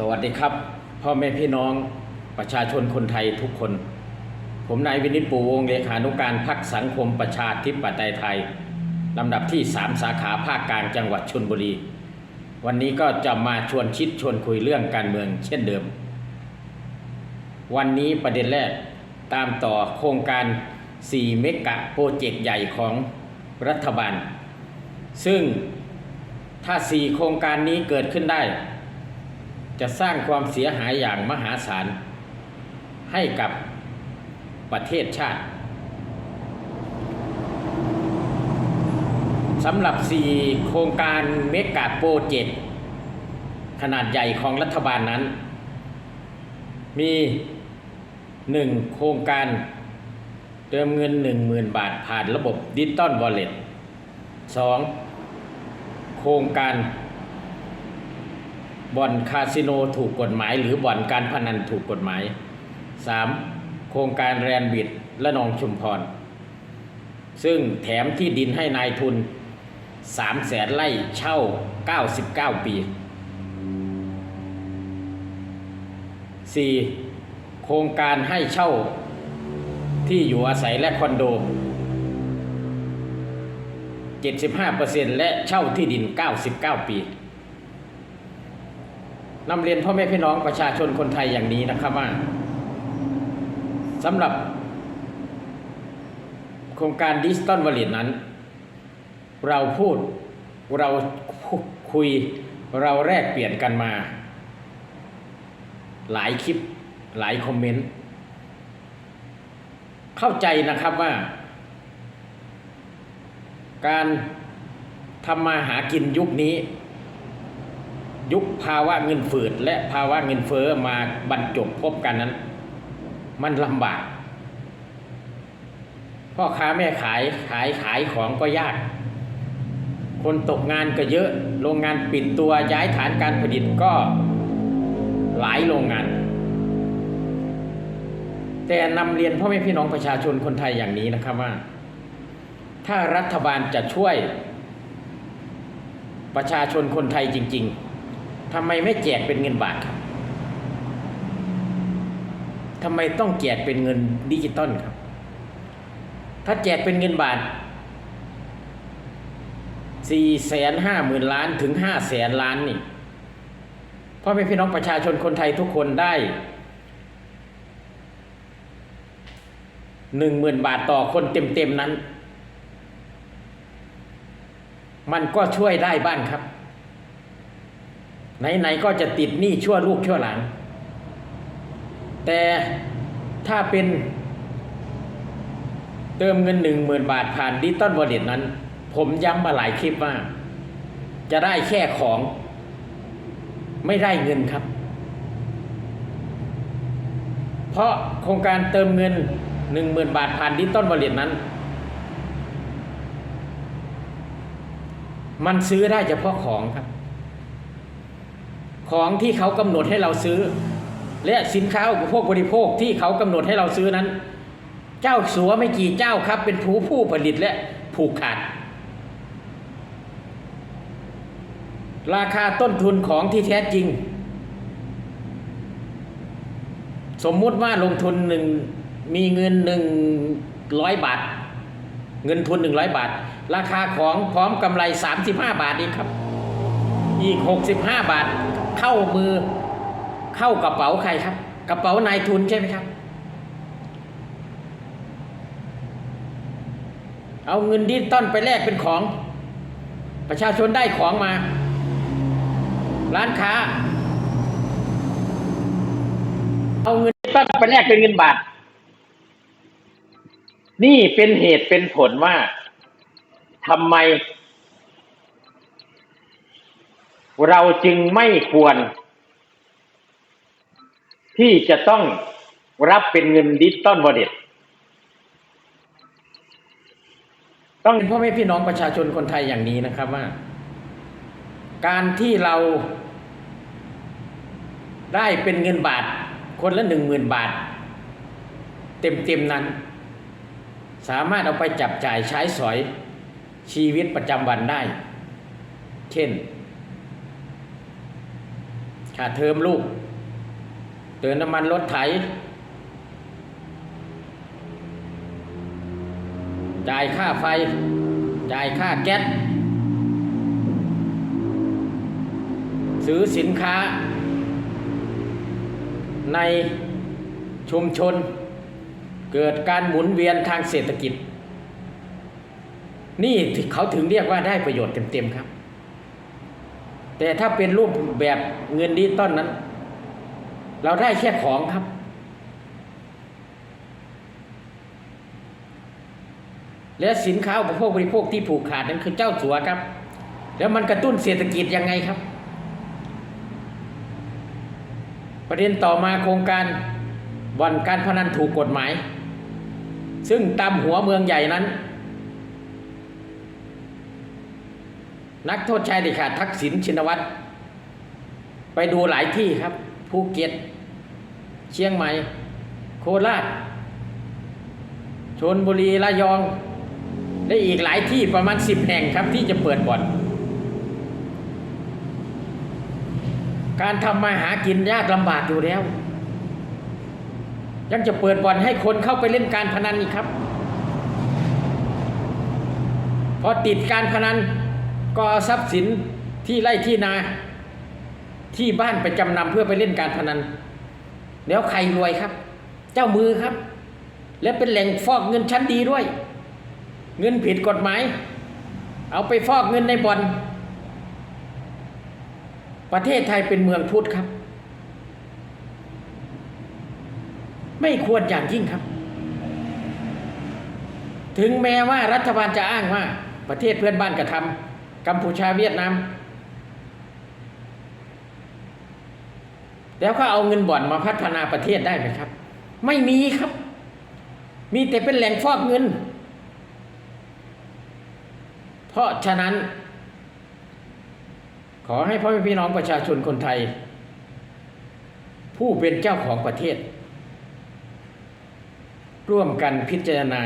สวัสดีครับ พ่อแม่พี่น้องประชาชนคนไทยทุกคน ผมนายวินิจปูวงเลขานุการพักสังคมประชาธิปไตยไทยลำดับที่ 3 สาขาภาคกลางจังหวัดชนบุรี วันนี้ก็จะมาชวนคิดชวนคุยเรื่องการเมืองเช่นเดิม วันนี้ประเด็นแรกตามต่อโครงการ 4 เมกะโปรเจกต์ใหญ่ของรัฐบาล ซึ่งถ้า 4 โครงการนี้เกิดขึ้นได้ จะสร้างความเสียหายอย่างมหาศาลให้กับประเทศชาติสำหรับ 4 โครงการเมกะโปรเจกต์ขนาดใหญ่ของรัฐบาลนั้น มี 1. โครงการเติมเงิน 10,000 บาทผ่านระบบดิจิตอลวอลเล็ต 2. โครงการ บ่อนคาสิโนถูกกฎหมาย หรือบ่อนการพนันถูกกฎหมาย 3. โครงการแรนบิดและนองชุมพร ซึ่งแถมที่ดินให้นายทุน3แสนไร่เช่า 99 ปี 4. โครงการให้เช่าที่อยู่อาศัยและคอนโด 75%และเช่าที่ดิน 99 ปี นำเรียนพ่อแม่พี่น้องประชาชนคนไทยอย่างนี้นะครับว่าสำหรับ โครงการดิจิตอลวอลเลตนั้น เราพูดเราคุยเราแลกเปลี่ยนกันมา หลายคลิปหลายคอมเมนต์ เข้าใจนะครับว่า การทำมาหากินยุคนี้ ยุคภาวะเงินฝืดและภาวะเงินเฟอ้อมาบรรจบพบกันนั้น มันลำบากพ่อค้าแม่ขายขายขายของก็ยาก คนตกงานก็เยอะ โรงงานปิดตัวย้ายฐานการผลิตก็หลายโรงงาน แต่นำเรียนพ่อแม่พี่น้องประชาชนคนไทยอย่างนี้นะครับว่า ถ้ารัฐบาลจะช่วยประชาชนคนไทยจริง ๆ ทำไมไม่แจกเป็นเงินบาทครับทำไมต้องแจกเป็นเงินดิจิตอลครับ ถ้าแจกเป็นเงินบาทสี่แสนห้าหมื่นล้านถึงห้าแสนล้านนี่พ่อแม่พี่น้องประชาชนคนไทยทุกคนได้หนึ่งหมื่นบาทต่อคนเต็มๆนั้น มันก็ช่วยได้บ้างครับ ไหนๆก็จะติดหนี้ชั่วลูกชั่วหลานแต่ถ้าเป็น เติมเงินหนึ่งหมื่นบาทผ่านดิจิตอลวอลเล็ตนั้น ผมย้ำมาหลายคลิปว่า จะได้แค่ของ ไม่ได้เงินครับ เพราะโครงการเติมเงินหนึ่งหมื่นบาทผ่านดิจิตอลวอลเล็ตนั้น มันซื้อได้เฉพาะของครับ ของที่เขากำหนดให้เราซื้อ และสินค้าอุปโภคบริโภคที่เขากำหนดให้เราซื้อนั้น เจ้าสัวไม่กี่เจ้าครับ เป็นผู้ผู้ผลิตและผูกขาด ราคาต้นทุนของที่แท้จริง สมมุติว่าลงทุนหนึ่งมีเงินหนึ่งร้อยบาท เงินทุนหนึ่งร้อยบาท ราคาของพร้อมกำไรสามสิบห้าบาทเองครับ อีกหกสิบห้าบาท เข้ามือ เข้ากระเป๋าใครครับ กระเป๋านายทุนใช่ไหมครับ เอาเงินดิจิตอลไปแลกเป็นของ ประชาชนได้ของมา ร้านค้า เอาเงินดิจิตอลไปแลกเป็นเงินบาท นี่เป็นเหตุเป็นผลว่าทำไม เราจึงไม่ควร ที่จะต้องรับเป็นเงินดิจิตอลวอลเล็ตต้องเป็นพ่อแม่พี่น้องประชาชนคนไทยอย่างนี้นะครับว่า การที่เราได้เป็นเงินบาท คนละหนึ่งหมื่นบาท เต็มๆนั้น สามารถเอาไปจับจ่ายใช้สอยชีวิตประจำวันได้ เช่น ค่าเทอมลูก เติมน้ำมันรถไถ จ่ายค่าไฟ จ่ายค่าแก๊ส ซื้อสินค้า ในชุมชน เกิดการหมุนเวียนทางเศรษฐกิจ นี่เขาถึงเรียกว่าได้ประโยชน์เต็มๆครับ แต่ถ้าเป็นรูปแบบเงินดิจิตอลนั้น เราได้แค่ของครับ และสินค้าอุปโภคบริโภคที่ผูกขาดนั้นคือเจ้าสัวครับ แล้วมันกระตุ้นเศรษฐกิจยังไงครับ ประเด็นต่อมาโครงการบ่อนการพนันถูกกฎหมาย ซึ่งตามหัวเมืองใหญ่นั้น นักโทษชายเด็ดขาดทักษิณชินวัตร ไปดูหลายที่ครับ ภูเก็ต เชียงใหม่ โคราชชนบุรีระยองและอีกหลายที่ประมาณสิบแห่งครับที่จะเปิดบ่อน การทำมาหากินยากลำบากอยู่แล้ว ยังจะเปิดบ่อนให้คนเข้าไปเล่นการพนันอีกครับ พอติดการพนัน ก็เอาทรัพย์สินที่ไร่ที่นา ที่บ้านไปจำนำเพื่อไปเล่นการพนัน แล้วใครรวยครับ เจ้ามือครับ และเป็นแหล่งฟอกเงินชั้นดีด้วย เงินผิดกฎหมาย เอาไปฟอกเงินในบ่อน ประเทศไทยเป็นเมืองพุทธครับ ไม่ควรอย่างยิ่งครับ ถึงแม้ว่ารัฐบาลจะอ้างว่าประเทศเพื่อนบ้านกระทำ กัมพูชาเวียดนามแล้วก็เอาเงินบ่อนมาพัฒนาประเทศได้ไหมครับ ไม่มีครับ มีแต่เป็นแหล่งฟอกเงิน เพราะฉะนั้น ขอให้พ่อแม่พี่น้องประชาชนคนไทย ผู้เป็นเจ้าของประเทศ ร่วมกันพิจารณา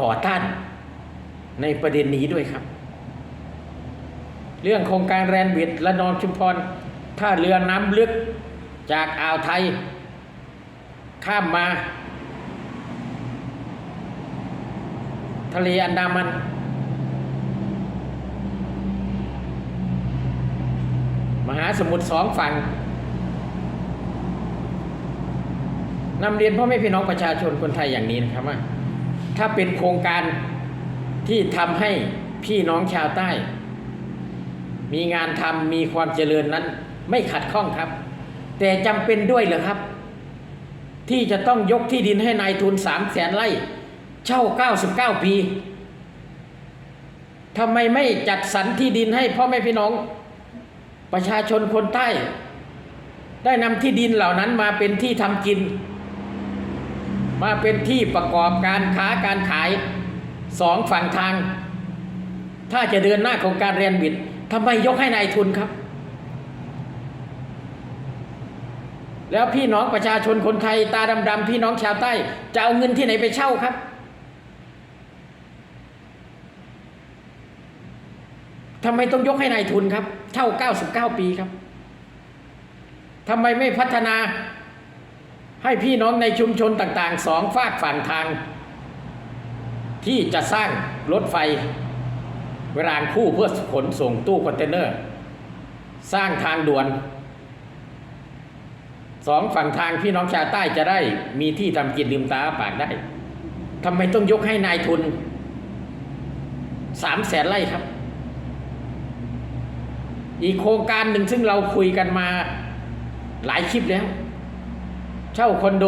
ต่อต้านในประเด็นนี้ด้วยครับ เรื่องโครงการแรนบิดและนองชุมพรท่าเรือน้ำลึกจากอ่าวไทย ข้ามมา ทะเลอันดามัน มหาสมุทรสองฝั่งนำเรียนพ่อแม่พี่น้องประชาชนคนไทยอย่างนี้นะครับว่าถ้าเป็นโครงการที่ทำให้พี่น้องชาวใต้ มีงานทำมีความเจริญนั้น ไม่ขัดข้องครับ แต่จำเป็นด้วยเหรอครับ ที่จะต้องยกที่ดินให้นายทุนสามแสนไร่เช่า99ปีทำไมไม่จัดสรรที่ดินให้พ่อแม่พี่น้อง ประชาชนคนใต้ ได้นำที่ดินเหล่านั้นมาเป็นที่ทำกิน มาเป็นที่ประกอบการค้าการขายสองฝั่งทาง ถ้าจะเดินหน้าโครงการเรียนบิด ทำไมยกให้นายทุนครับ แล้วพี่น้องประชาชนคนไทยตาดำๆพี่น้องชาวใต้ จะเอาเงินที่ไหนไปเช่าครับ ทำไมต้องยกให้นายทุนครับ เช่า 99 ปีครับ ทำไมไม่พัฒนาให้พี่น้องในชุมชนต่างๆ สองฝากฝั่งทาง ที่จะสร้างรถไฟ รางคู่เพื่อขนส่งตู้คอนเทนเนอร์ สร้างทางด่วนสองฝั่งทางพี่น้องชาวใต้จะได้มีที่ทำกินลืมตาปากได้ทำไมต้องยกให้นายทุนสามแสนไร่ครับ อีกโครงการหนึ่งซึ่งเราคุยกันมาหลายคลิปแล้ว เช่าคอนโด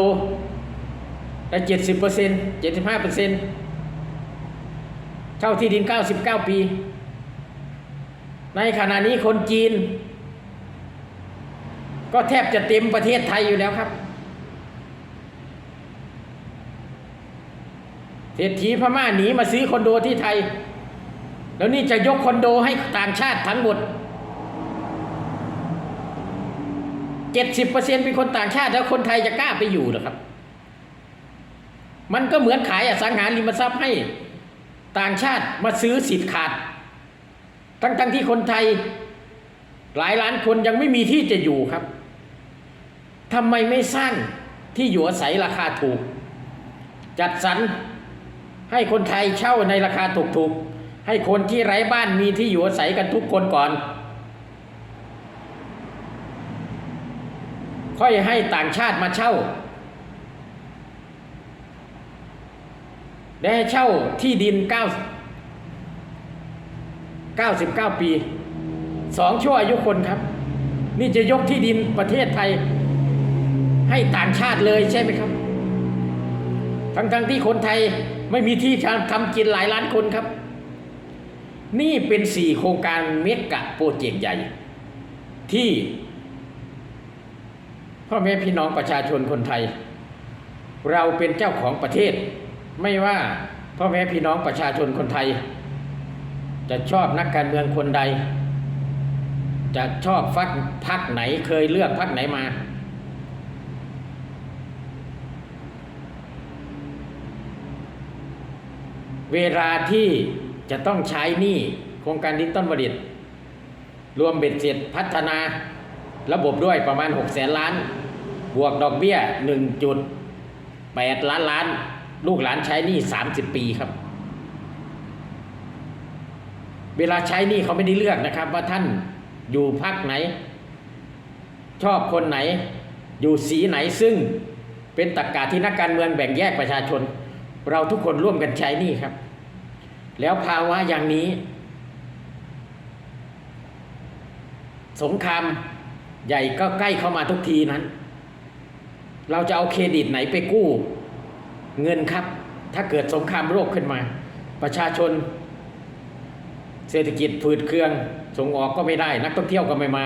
ได้เจ็ดสิบเปอร์เซ็นต์เจ็ดสิบห้าเปอร์เซ็นต์ เช่าที่ดินเก้าสิบเก้าปี ในขณะนี้คนจีน ก็แทบจะเต็มประเทศไทยอยู่แล้วครับเศรษฐีพม่าหนีมาซื้อคอนโดที่ไทย แล้วนี่จะยกคอนโดให้ต่างชาติทั้งหมดเจ็ดสิบเปอร์เซ็นเป็นคนต่างชาติแล้วคนไทยจะกล้าไปอยู่หรอครับ มันก็เหมือนขายอสังหาริมทรัพย์ให้ ต่างชาติมาซื้อสิทธิ์ขาด ทั้งๆทที่คนไทยหลายล้านคนยังไม่มีที่จะอยู่ครับทำไมไม่สร้างที่อยู่อาศัยราคาถูก จัดสรรให้คนไทยเช่าในราคาถูกๆ ให้คนที่ไร้บ้านมีที่อยู่อาศัยกันทุกคนก่อน ค่อยให้ต่างชาติมาเช่า ได้ให้เช่าที่ดิน9 99 ปีสองชั่วอายุคนครับ นี่จะยกที่ดินประเทศไทย ให้ต่างชาติเลยใช่ไหมครับ ทั้งๆที่คนไทยไม่มีที่ทำกินหลายล้านคนครับ นี่เป็นสี่โครงการเมกะโปรเจกต์ใหญ่ ที่พ่อแม่พี่น้องประชาชนคนไทย เราเป็นเจ้าของประเทศ ไม่ว่าพ่อแม่พี่น้องประชาชนคนไทย จะชอบนักการเมืองคนใด จะชอบฟักพักไหนเคยเลือกพักไหนมา เวลาที่จะต้องใช้หนี้โครงการดิจิตอลวดิตรวมเบ็ดเสร็จพัฒนาระบบด้วยประมาณ 6 แสนล้าน บวกดอกเบี้ย 1.8 ล้านล้าน ลูกหลานใช้หนี้30ปีครับ เวลาใช้หนี้เขาไม่ได้เลือกนะครับ ว่าท่านอยู่พักไหน ชอบคนไหน อยู่สีไหนซึ่งเป็นตรกกาที่นักการเมืองแบ่งแยกประชาชน เราทุกคนร่วมกันใช้หนี่ครับ แล้วภาวะอย่างนี้ สงครามใหญ่ก็ใกล้เข้ามาทุกทีนั้น เราจะเอาเครดิตไหนไปกู้ เงินครับ ถ้าเกิดสงครามโลกขึ้นมา ประชาชน เศรษฐกิจฝืดเครื่อง ส่งออกก็ไม่ได้ นักท่องเที่ยวก็ไม่มา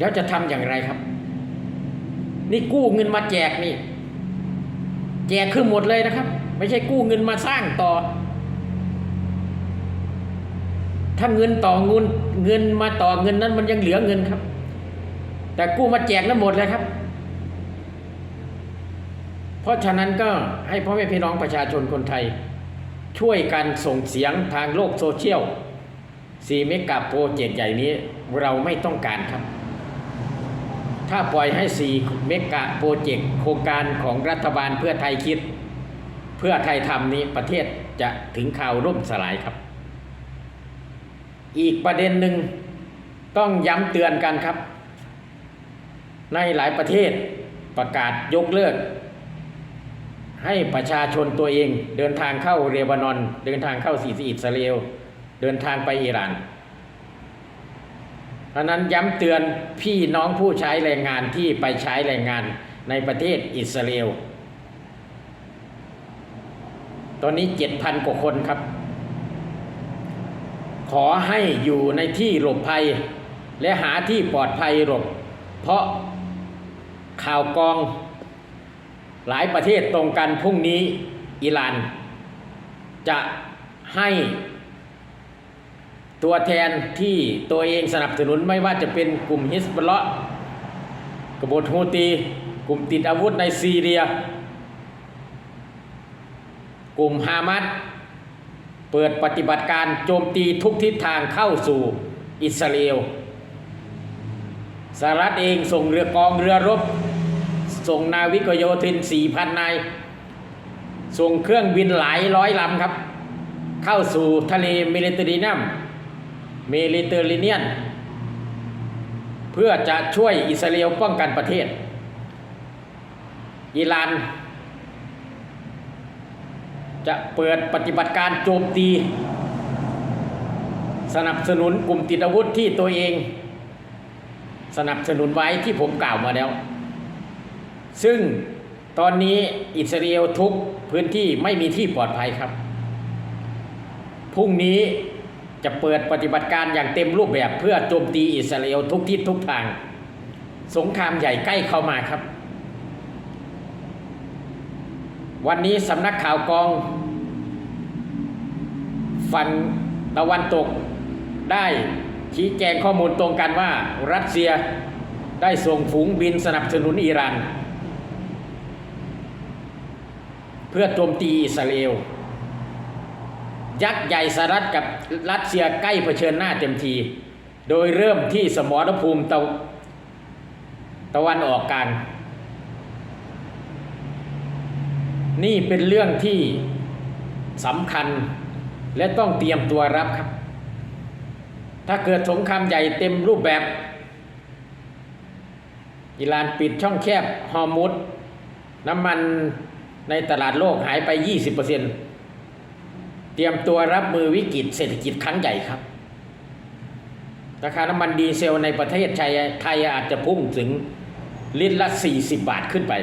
แล้วจะทำอย่างไรครับ นี่กู้เงินมาแจกนี่ แจกคือหมดเลยนะครับ ไม่ใช่กู้เงินมาสร้างต่อ ถ้าเงินต่อเงินเงินมาต่อเงินนั้นมันยังเหลือเงินครับ แต่กู้มาแจกนั้นหมดเลยครับ เพราะฉะนั้นก็ให้พ่อแม่พี่น้องประชาชนคนไทย ช่วยกันส่งเสียงทางโลกโซเชียลสีเมกะโปรเจกต์ใหญ่นี้เราไม่ต้องการครับ ถ้าปล่อยให้สี่เมกะโปรเจกต์โครงการของรัฐบาลเพื่อไทยคิด เพื่อไทยทำนี้ประเทศจะถึงข่าวร่มสลายครับ อีกประเด็นหนึ่งต้องย้ำเตือนกันครับ ในหลายประเทศประกาศยกเลิก ให้ประชาชนตัวเอง เดินทางเข้าเรบานอน เดินทางเข้าซีซีอิสราเอลเดินทางไปอิหร่านเพราะนั้นย้ำเตือนพี่น้องผู้ใช้แรงงานที่ไปใช้แรงงานในประเทศอิสราเอลตอนนี้เจ็ดพันกว่าคนครับ ขอให้อยู่ในที่หลบภัย และหาที่ปลอดภัยหลบ เพราะข่าวกอง หลายประเทศตรงกันพรุ่งนี้อิหร่านจะให้ตัวแทนที่ตัวเองสนับสนุนไม่ว่าจะเป็นกลุ่มฮิสบลเลาะห์กบฏฮูตี กลุ่มติดอาวุธในซีเรีย กลุ่มฮามัสเปิดปฏิบัติการโจมตีทุกทิศทางเข้าสู่อิสราเอลสหรัฐเองส่งเรือกองเรือรบ ส่งนาวิกโยธิน 4,000 นาย ส่งเครื่องบินหลายร้อยลำครับ เข้าสู่ทะเลเมดิเตอร์เรเนียนเมดิเตอร์เรเนียน เพื่อจะช่วยอิสราเอลป้องกันประเทศ อิหร่าน จะเปิดปฏิบัติการโจมตี สนับสนุนกลุ่มติดอาวุธที่ตัวเอง สนับสนุนไว้ที่ผมกล่าวมาแล้ว ซึ่งตอนนี้อิสราเอลทุกพื้นที่ไม่มีที่ปลอดภัยครับ พรุ่งนี้จะเปิดปฏิบัติการอย่างเต็มรูปแบบเพื่อโจมตีอิสราเอลทุกทิศทุกทาง สงครามใหญ่ใกล้เข้ามาครับ วันนี้สำนักข่าวกองฝั่งตะวันตกได้ชี้แจงข้อมูลตรงกันว่ารัสเซียได้ส่งฝูงบินสนับสนุนอิหร่าน เพื่อโจมตีอิสราเอล ยักษ์ใหญ่สหรัฐกับรัสเซียใกล้เผชิญหน้าเต็มที โดยเริ่มที่สมรภูมิตะตะวันออกกลางนี่เป็นเรื่องที่สำคัญและต้องเตรียมตัวรับครับ ถ้าเกิดสงครามใหญ่เต็มรูปแบบ อิหร่านปิดช่องแคบฮอร์มุดน้ำมัน ในตลาดโลกหายไป 20%เตรียมตัวรับมือวิกฤตเศรษฐกิจครั้งใหญ่ครับ ราคาน้ำมันดีเซลในประเทศไทยไทยอาจจะพุ่งถึงลิตรละ 40 บาทขึ้นไป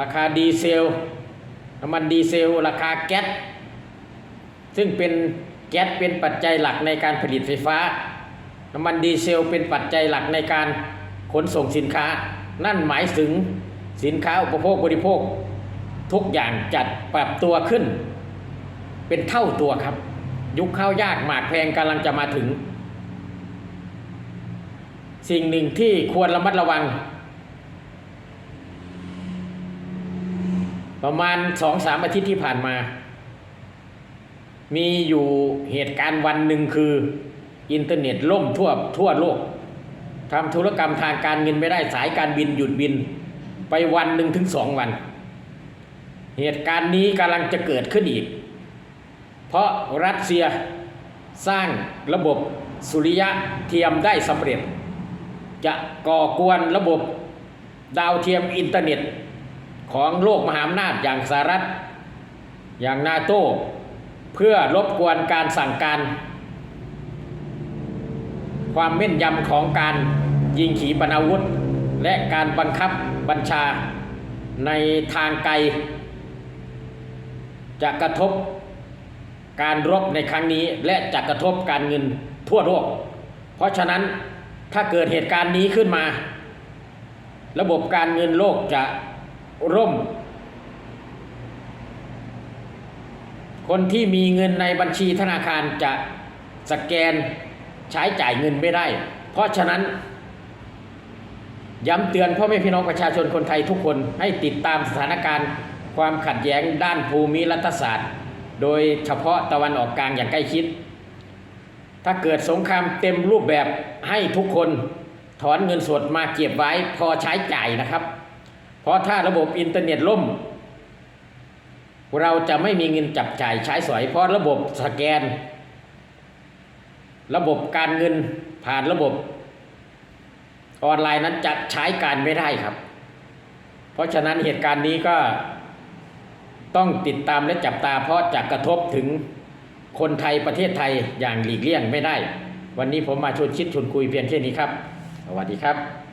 ราคาดีเซลน้ำมันดีเซล ราคาแก๊สซึ่งเป็นแก๊สเป็นปัจจัยหลักในการผลิตไฟฟ้า น้ำมันดีเซลเป็นปัจจัยหลักในการขนส่งสินค้า นั่นหมายถึง สินค้าอุปโภคบริโภค ทุกอย่างจัดปรับตัวขึ้น เป็นเท่าตัวครับ ยุคข้าวยากหมากแพงกำลังจะมาถึง สิ่งหนึ่งที่ควรระมัดระวัง ประมาณสองสามอาทิตย์ที่ผ่านมา มีอยู่เหตุการณ์วันหนึ่งคือ อินเทอร์เน็ตล่มทั่วทั่วโลกทำธุรกรรมทางการเงินไม่ได้สายการบินหยุดบิน ไปวันหนึ่งถึงสองวัน เหตุการณ์นี้กำลังจะเกิดขึ้นอีก เพราะรัสเซียสร้างระบบสุริยะเทียมได้สำเร็จ จะก่อกวนระบบดาวเทียมอินเทอร์เน็ต ของโลกมหาอำนาจอย่างสหรัฐ อย่างนาโตเพื่อรบกวนการสั่งการ ความแม่นยำของการยิงขีปนาวุธ และการบังคับบัญชาในทางไกล จะกระทบการรบในครั้งนี้และจะกระทบการเงินทั่วโลก เพราะฉะนั้นถ้าเกิดเหตุการณ์นี้ขึ้นมา ระบบการเงินโลกจะร่ม คนที่มีเงินในบัญชีธนาคารจะสแกนใช้จ่ายเงินไม่ได้ เพราะฉะนั้น ย้ำเตือนพ่อแม่พี่น้องประชาชนคนไทยทุกคนให้ติดตามสถานการณ์ความขัดแย้งด้านภูมิรัฐศาสตร์ โดยเฉพาะตะวันออกกลางอย่างใกล้ชิด ถ้าเกิดสงครามเต็มรูปแบบให้ทุกคนถอนเงินสดมาเก็บไว้พอใช้จ่ายนะครับ เพราะถ้าระบบอินเทอร์เน็ตล่ม เราจะไม่มีเงินจับจ่ายใช้สอยเพราะระบบสแกน ระบบการเงินผ่านระบบ ออนไลน์นั้นจะใช้การไม่ได้ครับ เพราะฉะนั้นเหตุการณ์นี้ก็ต้องติดตามและจับตาเพราะจะกระทบถึงคนไทยประเทศไทยอย่างหลีกเลี่ยงไม่ได้ วันนี้ผมมาชวนคิดชวนคุยเพียงแค่นี้ครับ สวัสดีครับ